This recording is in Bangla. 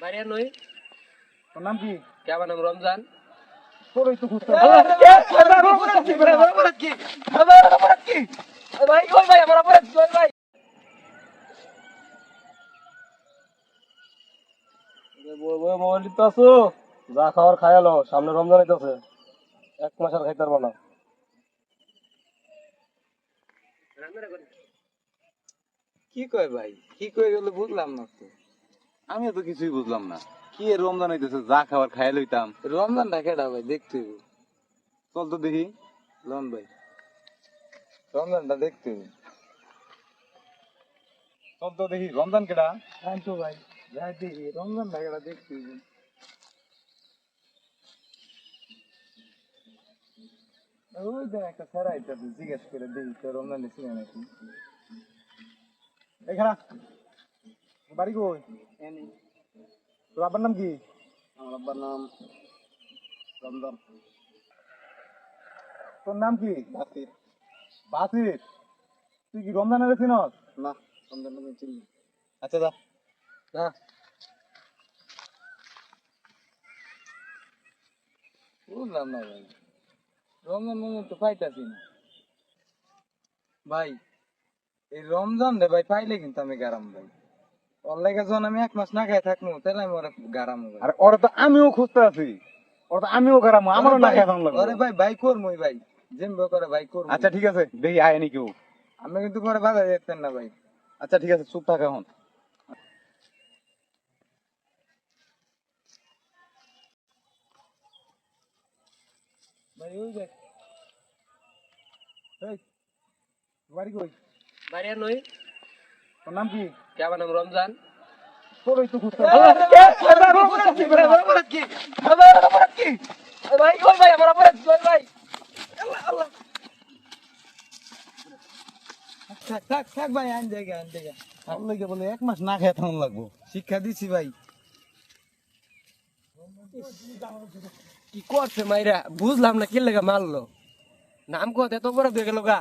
বাইরে নই তোর নাম কি কে আমার নাম রমজান তোরই তো খুঁজতে ভাই ওই ভাই আমার অপরাধ কি? ভাই মোবাইল তো আছো যা খাবার খায়ালো সামনে রমজান এক মাস আর খাইতে পারব না কি কয় ভাই কি কয় গেল বুঝলাম না তো আমিও তো কিছুই বুঝলাম না। কি রমজান হইতেছে যা খাবার খাইয়া লইতাম। রমজান ঢাকেটা ভাই? দেখতে চল তো দেখি। লন ভাই। রমজানটা দেখতে চল তো দেখি রমজান কেডা? আনছো ভাই যাই দেখি রমজান ঢাকেটা দেখতে ওই দেখ একটা ফেরা এটা জিজ্ঞেস করে দেখি তো রমজান ছিল নাকি। এখানে বাড়ি কই? তোর আব্বার নাম কি? আমার আব্বার নাম রমজান। তোর নাম কি? বাসির। বাসির? তুই কি রমজানের চিনস না রমজান নামে চিনি আচ্ছা যা। না বুঝলাম না ভাই। রমজান মানে তো পাইতাছি না। ভাই এই রমজান রে ভাই পাইলে কিন্তু আমি গারাম ভাই। যখন আমি এক মাস না খাই থাকব তাহলে আমি ওরা গারাম আর ওরা তো আমিও খুঁজতে আছি। ওরা তো আমিও খারাপ আমারও না খাই থাকুন আরে ভাই ভাই করমই ভাই। করে ভাই করমু। আচ্ছা ঠিক আছে দেখি আয়নি কেউ। আমি কিন্তু পরে বাধা যেতেন না ভাই। আচ্ছা ঠিক আছে চুপ থাক এখন। ভাই ওই দেখ এই, বাড়ি কই? বাইরে নই। তোর নাম কি? কে আমার নাম রমজান এক মাস না খাই থাকুন লাগবো শিক্ষা দিছি ভাই কি করছে মাইরা বুঝলাম না কি লেগে মারলো নাম কত এত বড় গেল গা